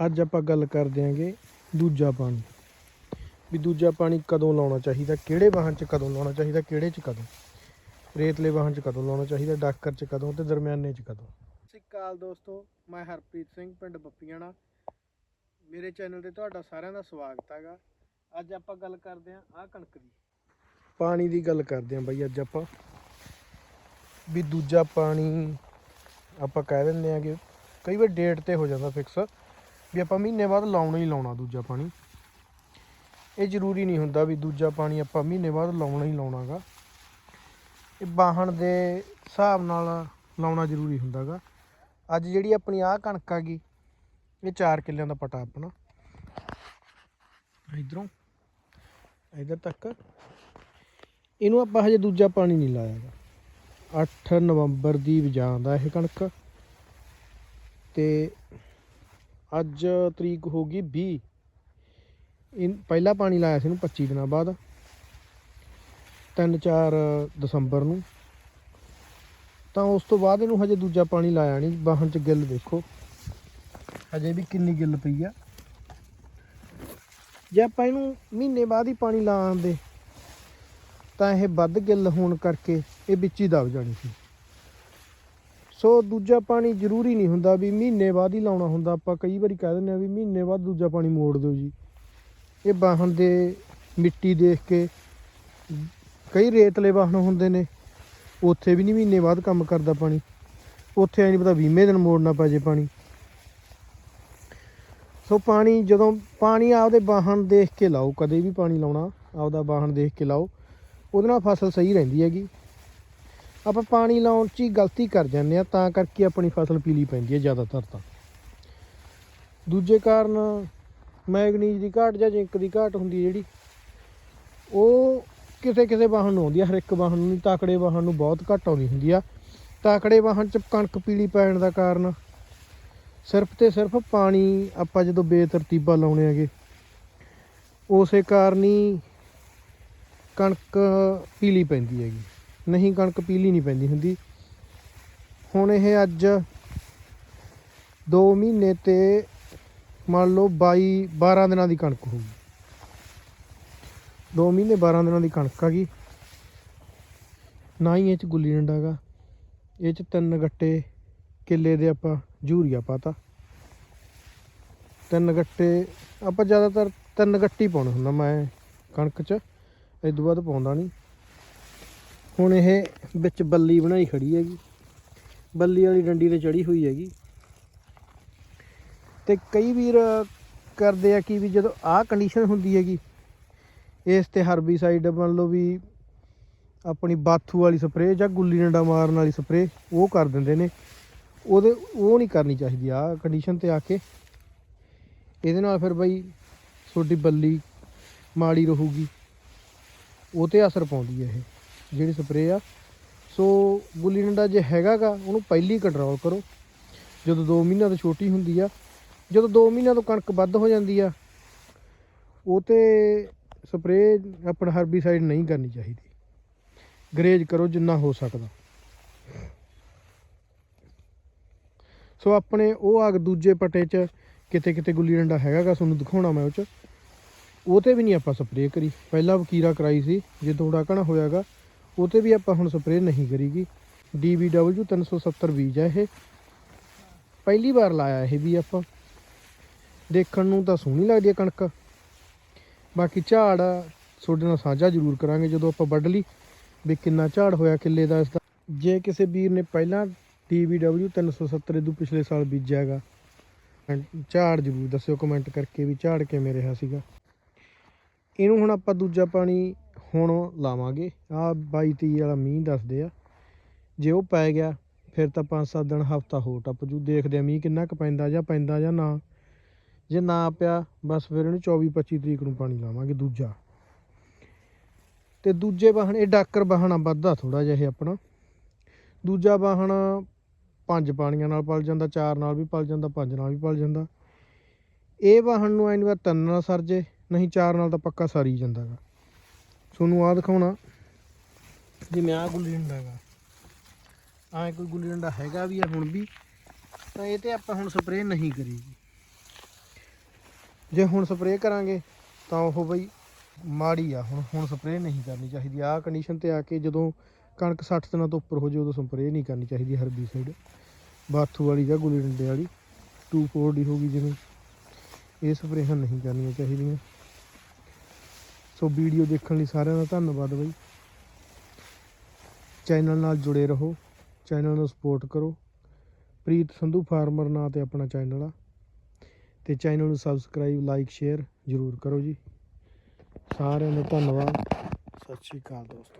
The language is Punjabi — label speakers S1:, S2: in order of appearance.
S1: ਅੱਜ ਆਪਾਂ ਗੱਲ ਕਰ ਦਿਆਂਗੇ ਦੂਜਾ ਪਾਣੀ। ਵੀ ਦੂਜਾ ਪਾਣੀ ਕਦੋਂ ਲਾਉਣਾ ਚਾਹੀਦਾ ਕਿਹੜੇ ਵਾਹਨ 'ਚ ਕਦੋਂ ਲਾਉਣਾ ਚਾਹੀਦਾ ਕਿਹੜੇ 'ਚ ਕਦੋਂ? ਰੇਤਲੇ ਵਾਹਨ 'ਚ ਕਦੋਂ ਲਾਉਣਾ ਚਾਹੀਦਾ ਡਾਕਰ 'ਚ ਕਦੋਂ ਤੇ ਦਰਮਿਆਨੇ 'ਚ ਕਦੋਂ? ਸਤਿ ਅਕਾਲ ਦੋਸਤੋ ਮੈਂ ਹਰਪ੍ਰੀਤ ਸਿੰਘ ਪਿੰਡ ਬੱਪੀਆਣਾ। ਮੇਰੇ ਚੈਨਲ ਤੇ ਤੁਹਾਡਾ ਸਾਰਿਆਂ ਦਾ ਸਵਾਗਤ ਹੈਗਾ। ਅੱਜ ਆਪਾਂ ਗੱਲ ਕਰਦੇ ਆਂ ਆਹ ਕਣਕ ਦੀ। ਪਾਣੀ ਦੀ ਗੱਲ ਕਰਦੇ ਆਂ ਬਾਈ ਅੱਜ ਆਪਾਂ। ਵੀ ਦੂਜਾ ਪਾਣੀ ਆਪਾਂ ਕਹਿ ਦਿੰਦੇ ਆ ਕਿ ਕਈ ਵਾਰ ਡੇਟ ਤੇ ਹੋ ਜਾਂਦਾ ਫਿਕਸ ਵੀ ਆਪਾਂ ਮਹੀਨੇ ਬਾਅਦ ਲਾਉਣਾ ਹੀ ਲਾਉਣਾ ਦੂਜਾ ਪਾਣੀ। ਇਹ ਜ਼ਰੂਰੀ ਨਹੀਂ ਹੁੰਦਾ ਵੀ ਦੂਜਾ ਪਾਣੀ ਆਪਾਂ ਮਹੀਨੇ ਬਾਅਦ ਲਾਉਣਾ ਹੀ ਲਾਉਣਾਗਾ। ਇਹ ਬਾਹਣ ਦੇ ਹਿਸਾਬ ਨਾਲ ਲਾਉਣਾ ਜ਼ਰੂਰੀ ਹੁੰਦਾਗਾ। ਅੱਜ ਜਿਹੜੀ ਆਪਣੀ ਆਹ ਕਣਕ ਆ ਗਈ ਇਹ 4 ਕਿੱਲਿਆਂ ਦਾ ਪਟਾ ਆਪਣਾ। ਇਧਰੋਂ, ਇਧਰ ਤੱਕ। ਇਹਨੂੰ ਆਪਾਂ ਹਜੇ ਦੂਜਾ ਪਾਣੀ ਨਹੀਂ ਲਾਇਆਗਾ। 8 ਨਵੰਬਰ ਦੀ ਵਜਾਉਂਦਾ ਇਹ ਕਣਕ। ਤੇ ਅੱਜ ਤਰੀਕ ਹੋ ਗਈ 20 ਇਹ ਪਹਿਲਾ ਪਾਣੀ ਲਾਇਆ ਸੀ ਇਹਨੂੰ 25 ਦਿਨਾਂ ਬਾਅਦ। 3-4 ਦਸੰਬਰ ਨੂੰ। ਤਾਂ ਉਸ ਤੋਂ ਬਾਅਦ ਇਹਨੂੰ ਹਜੇ ਦੂਜਾ ਪਾਣੀ ਲਾਇਆ ਨਹੀਂ। ਬਾਹਣ ਚ ਗਿੱਲ ਦੇਖੋ। ਹਜੇ ਵੀ ਕਿੰਨੀ ਗਿੱਲ ਪਈ ਆ। ਜੇ ਆਪਾਂ ਇਹਨੂੰ ਮਹੀਨੇ ਬਾਅਦ ਹੀ ਪਾਣੀ ਲਾਉਂਦੇ, ਤਾਂ ਇਹ ਵੱਧ ਗਿੱਲ ਹੋਣ ਕਰਕੇ ਇਹ ਵਿੱਚ ਹੀ ਦਬ ਜਾਣੀ ਸੀ। ਸੋ ਦੂਜਾ ਪਾਣੀ ਜ਼ਰੂਰੀ ਨਹੀਂ ਹੁੰਦਾ ਵੀ ਮਹੀਨੇ ਬਾਅਦ ਹੀ ਲਾਉਣਾ ਹੁੰਦਾ। ਆਪਾਂ ਕਈ ਵਾਰੀ ਕਹਿ ਦਿੰਦੇ ਆ ਵੀ ਮਹੀਨੇ ਬਾਅਦ ਦੂਜਾ ਪਾਣੀ ਮੋੜ ਦਿਓ ਜੀ। ਇਹ ਬਾਹਣ ਦੇ ਮਿੱਟੀ ਦੇਖ ਕੇ ਕਈ ਰੇਤਲੇ ਵਾਹਣ ਹੁੰਦੇ ਨੇ। ਉੱਥੇ ਵੀ ਨਹੀਂ ਮਹੀਨੇ ਬਾਅਦ ਕੰਮ ਕਰਦਾ ਪਾਣੀ। ਉੱਥੇ ਐ ਨਹੀਂ ਪਤਾ 20ਵੇਂ ਦਿਨ ਮੋੜਨਾ ਪੈ ਜੇ ਪਾਣੀ। ਸੋ ਪਾਣੀ ਜਦੋਂ ਪਾਣੀ ਆਪਦੇ ਬਾਹਣ ਦੇਖ ਕੇ ਲਾਓ, ਕਦੇ ਵੀ ਪਾਣੀ ਲਾਉਣਾ, ਆਪਦਾ ਬਾਹਣ ਦੇਖ ਕੇ ਲਾਓ, ਉਹਦੇ ਨਾਲ ਫਸਲ ਸਹੀ ਰਹਿੰਦੀ ਹੈਗੀ। ਆਪਾਂ ਪਾਣੀ ਲਾਉਣ 'ਚ ਹੀ ਗਲਤੀ ਕਰ ਜਾਂਦੇ ਆ ਤਾਂ ਕਰਕੇ ਆਪਣੀ ਫਸਲ ਪੀਲੀ ਪੈਂਦੀ ਹੈ ਜ਼ਿਆਦਾਤਰ ਤਾਂ। ਦੂਜੇ ਕਾਰਨ ਮੈਗਨੀਜ਼ ਦੀ ਘਾਟ ਜਾਂ ਜ਼ਿੰਕ ਦੀ ਘਾਟ ਹੁੰਦੀ ਹੈ ਜਿਹੜੀ, ਉਹ ਕਿਸੇ ਕਿਸੇ ਵਾਹਨ ਨੂੰ ਆਉਂਦੀ ਹੈ, ਹਰ ਇੱਕ ਵਾਹਨ ਨੂੰ ਨਹੀਂ, ਤਾਕੜੇ ਵਾਹਨ ਨੂੰ ਬਹੁਤ ਘੱਟ ਆਉਂਦੀ ਹੁੰਦੀ ਆ। ਤਾਕੜੇ ਵਾਹਨ 'ਚ ਕਣਕ ਪੀਲੀ ਪੈਣ ਦਾ ਕਾਰਨ ਸਿਰਫ ਤੇ ਸਿਰਫ ਪਾਣੀ ਆਪਾਂ ਜਦੋਂ ਬੇਤਰਤੀਬਾ ਲਾਉਣੇ ਹੈਗੇ, ਉਸੇ ਕਾਰਨ ਹੀ ਕਣਕ ਪੀਲੀ ਪੈਂਦੀ ਹੈਗੀ। ਨਹੀਂ ਕਣਕ ਪੀਲੀ ਨਹੀਂ ਪੈਂਦੀ ਹੁੰਦੀ। ਹੁਣ ਇਹ ਅੱਜ 2 ਮਹੀਨੇ ਤੇ ਮੰਨ ਲਓ 22 12 ਦਿਨਾਂ ਦੀ ਕਣਕ ਹੋਊਗੀ। 2 ਮਹੀਨੇ 12 ਦਿਨਾਂ ਦੀ ਕਣਕ ਆ ਗਈ। ਨਾ ਹੀ ਇਹ ਚ ਗੁੱਲੀ ਡੰਡਾ ਗਾ, ਇਹ ਚ ਤਿੰਨ ਗੱਟੇ ਕਿੱਲੇ ਦੇ ਆਪਾਂ ਜੂਰੀਆ ਪਾਤਾ। ਤਿੰਨ ਗੱਟੇ, ਆਪਾਂ ਜ਼ਿਆਦਾਤਰ ਤਿੰਨ ਗੱਟੀ ਪਾਉਣਾ ਹੁੰਦਾ ਮੈਂ ਕਣਕ ਚ ਇਦੋਂ ਬਾਅਦ ਪਾਉਂਦਾ ਨਹੀਂ। ਹੁਣ ਇਹ ਵਿੱਚ ਬੱਲੀ ਬਣਾਈ ਖੜੀ ਹੈਗੀ। ਬੱਲੀ ਵਾਲੀ ਡੰਡੀ ਤੇ ਚੜੀ ਹੋਈ ਹੈਗੀ। ਤੇ ਕਈ ਵੀਰ ਕਰਦੇ ਆ ਕਿ ਵੀ ਜਦੋਂ ਆਹ ਕੰਡੀਸ਼ਨ ਹੁੰਦੀ ਹੈਗੀ, ਇਸ ਤੇ ਹਰਬੀਸਾਈਡ ਮੰਨ ਲਓ ਵੀ ਆਪਣੀ ਬਾਥੂ ਵਾਲੀ ਸਪਰੇਅ ਜਾਂ ਗੁੱਲੀ ਡੰਡਾ ਮਾਰਨ ਵਾਲੀ ਸਪਰੇਅ ਉਹ ਕਰ ਦਿੰਦੇ ਨੇ। ਉਹਦੇ ਉਹ ਨਹੀਂ ਕਰਨੀ ਚਾਹੀਦੀ ਆ ਕੰਡੀਸ਼ਨ ਤੇ ਆ ਕੇ। ਇਹਦੇ ਨਾਲ ਫਿਰ ਬਈ ਤੁਹਾਡੀ ਬੱਲੀ ਮਾੜੀ ਰਹੂਗੀ। ਉਹ ਤੇ ਅਸਰ ਪਾਉਂਦੀ ਹੈ ਇਹ। ਜਿਹੜੀ ਸਪਰੇਅ ਆ। ਸੋ ਗੁੱਲੀ ਡੰਡਾ ਜੇ ਹੈਗਾਗਾ, ਉਹਨੂੰ ਪਹਿਲੀ ਕੰਟਰੋਲ ਕਰੋ। ਜਦੋਂ 2 ਮਹੀਨਿਆਂ ਤੋਂ ਛੋਟੀ ਹੁੰਦੀ ਆ, ਜਦੋਂ 2 ਮਹੀਨਿਆਂ ਤੋਂ ਕਣਕ ਵੱਧ ਹੋ ਜਾਂਦੀ ਆ, ਉਹ ਤੇ ਸਪਰੇਅ ਆਪਣਾ ਹਰਬੀਸਾਈਡ ਨਹੀਂ ਕਰਨੀ ਚਾਹੀਦੀ। ਗਰੇਜ ਕਰੋ ਜਿੰਨਾ ਹੋ ਸਕਦਾ। ਸੋ ਆਪਣੇ ਉਹ ਆਗ ਦੂਜੇ ਪਟੇ 'ਚ ਕਿਤੇ ਕਿਤੇ ਗੁੱਲੀ ਡੰਡਾ ਹੈਗਾਗਾ, ਤੁਹਾਨੂੰ ਦਿਖਾਉਣਾ ਮੈਂ ਉਹ 'ਚ। ਉਹ ਤੇ ਵੀ ਨਹੀਂ ਆਪਾਂ ਸਪਰੇਅ ਕਰੀ। ਪਹਿਲਾਂ ਵਕੀਰਾ ਕਰਾਈ ਸੀ ਜੇ ਥੋੜਾ ਘਣਾ ਹੋਇਆਗਾ ਉਹ ਤੇ ਵੀ ਆਪਾਂ ਹੁਣ ਸਪਰੇਅ ਨਹੀਂ ਕਰੀਗੀ। DBW 370 ਬੀਜ ਆ ਇਹ। ਪਹਿਲੀ ਵਾਰ ਲਾਇਆ ਇਹ ਵੀ ਆਪਾਂ। ਦੇਖਣ ਨੂੰ ਤਾਂ ਸੋਹਣੀ ਲੱਗਦੀ ਹੈ ਕਣਕ। ਬਾਕੀ ਝਾੜ ਤੁਹਾਡੇ ਨਾਲ ਸਾਂਝਾ ਜ਼ਰੂਰ ਕਰਾਂਗੇ ਜਦੋਂ ਆਪਾਂ ਵੱਢ ਲਈ ਵੀ ਕਿੰਨਾ ਝਾੜ ਹੋਇਆ, ਕਿੱਲੇ ਦਾ ਇਸ ਦਾ। ਜੇ ਕਿਸੇ ਵੀਰ ਨੇ ਪਹਿਲਾਂ DBW 370 ਤੋਂ ਪਿਛਲੇ ਸਾਲ ਬੀਜਿਆ ਹੈਗਾ, ਝਾੜ ਜ਼ਰੂਰ ਦੱਸਿਓ ਕਮੈਂਟ ਕਰਕੇ ਵੀ ਝਾੜ ਕਿਵੇਂ ਰਿਹਾ ਸੀਗਾ। ਇਹਨੂੰ ਹੁਣ ਆਪਾਂ ਦੂਜਾ ਪਾਣੀ ਹੁਣ ਲਾਵਾਂਗੇ। ਆ 22 23 ਵਾਲਾ ਮੀਂਹ ਦੱਸਦੇ ਆ। ਜੇ ਉਹ ਪੈ ਗਿਆ, ਫਿਰ ਤਾਂ 5-7 ਦਿਨ ਹਫਤਾ ਹੋਰ ਟੱਪ ਜੂ। ਦੇਖਦੇ ਆ ਮੀਂਹ ਕਿੰਨਾ ਕੁ ਪੈਂਦਾ ਜਾਂ ਪੈਂਦਾ ਜਾਂ ਨਾ। ਜੇ ਨਾ ਪਿਆ, ਬਸ ਫਿਰ ਇਹਨੂੰ 24-25 ਤਰੀਕ ਨੂੰ ਪਾਣੀ ਲਾਵਾਂਗੇ ਦੂਜਾ। ਤੇ ਦੂਜੇ ਵਾਹਣ, ਇਹ ਡਾਕਰ ਵਾਹਣਾ ਵੱਧਦਾ ਥੋੜਾ ਜਿਹਾ ਇਹ ਆਪਣਾ। ਦੂਜਾ ਵਾਹਣ ਪੰਜ ਪਾਣੀਆਂ ਨਾਲ ਪਲ ਜਾਂਦਾ, ਚਾਰ ਨਾਲ ਵੀ ਪਲ ਜਾਂਦਾ, ਪੰਜ ਨਾਲ ਵੀ ਪਲ ਜਾਂਦਾ। ਇਹ ਵਾਹਣ ਨੂੰ ਐਨੀ ਵਾਰ ਤਿੰਨ ਨਾਲ ਸਰ ਜੇ, ਨਹੀਂ ਚਾਰ ਨਾਲ ਤਾਂ ਪੱਕਾ ਸਰ ਹੀ ਜਾਂਦਾ ਗਾ ਤੁਹਾਨੂੰ ਆ ਦਿਖਾਉਣਾ। ਜਿਵੇਂ ਆ ਗੁੱਲੀ ਡੰਡਾ ਗਾ ਆਹ ਕੋਈ ਗੁੱਲੀ ਡੰਡਾ ਹੈਗਾ ਵੀ ਆ ਹੁਣ ਵੀ, ਤਾਂ ਇਹ ਤੇ ਆਪਾਂ ਹੁਣ ਸਪਰੇਅ ਨਹੀਂ ਕਰੀਗੀ ਜੇ ਹੁਣ ਸਪਰੇਅ ਕਰਾਂਗੇ, ਤਾਂ ਉਹ ਬਈ ਮਾੜੀ ਆ। ਹੁਣ ਹੁਣ ਸਪਰੇਅ ਨਹੀਂ ਕਰਨੀ ਚਾਹੀਦੀ। ਆਹ ਕੰਡੀਸ਼ਨ ਤੇ ਆ ਕੇ ਜਦੋਂ ਕਣਕ 60 ਦਿਨਾਂ ਤੋਂ ਉੱਪਰ ਹੋ ਜਾਏ, ਉਦੋਂ ਸਪਰੇਅ ਨਹੀਂ ਕਰਨੀ ਚਾਹੀਦੀ ਹਰਬੀਸਾਈਡ ਬਾਥੂ ਵਾਲੀ ਜਾਂ ਗੁੱਲੀ ਡੰਡੇ ਵਾਲੀ। 240 ਹੋ ਗਈ ਜਿਵੇਂ। ਇਹ ਸਪਰੇਹਾਂ ਨਹੀਂ ਕਰਨੀਆਂ ਚਾਹੀਦੀਆਂ। ਸੋ ਵੀਡੀਓ ਦੇਖਣ ਲਈ ਸਾਰਿਆਂ ਦਾ ਧੰਨਵਾਦ ਬਈ। ਚੈਨਲ ਨਾਲ ਜੁੜੇ ਰਹੋ, ਚੈਨਲ ਨੂੰ ਸਪੋਰਟ ਕਰੋ। ਪ੍ਰੀਤ ਸੰਧੂ ਫਾਰਮਰ ਨਾਂ ਤੇ ਆਪਣਾ ਚੈਨਲ ਆ। ਤੇ ਚੈਨਲ ਨੂੰ ਸਬਸਕ੍ਰਾਈਬ, ਲਾਈਕ, ਸ਼ੇਅਰ ਜ਼ਰੂਰ ਕਰੋ ਜੀ। ਸਾਰਿਆਂ ਦਾ ਧੰਨਵਾਦ। ਸਤਿ ਸ਼੍ਰੀ ਅਕਾਲ ਦੋਸਤੋ।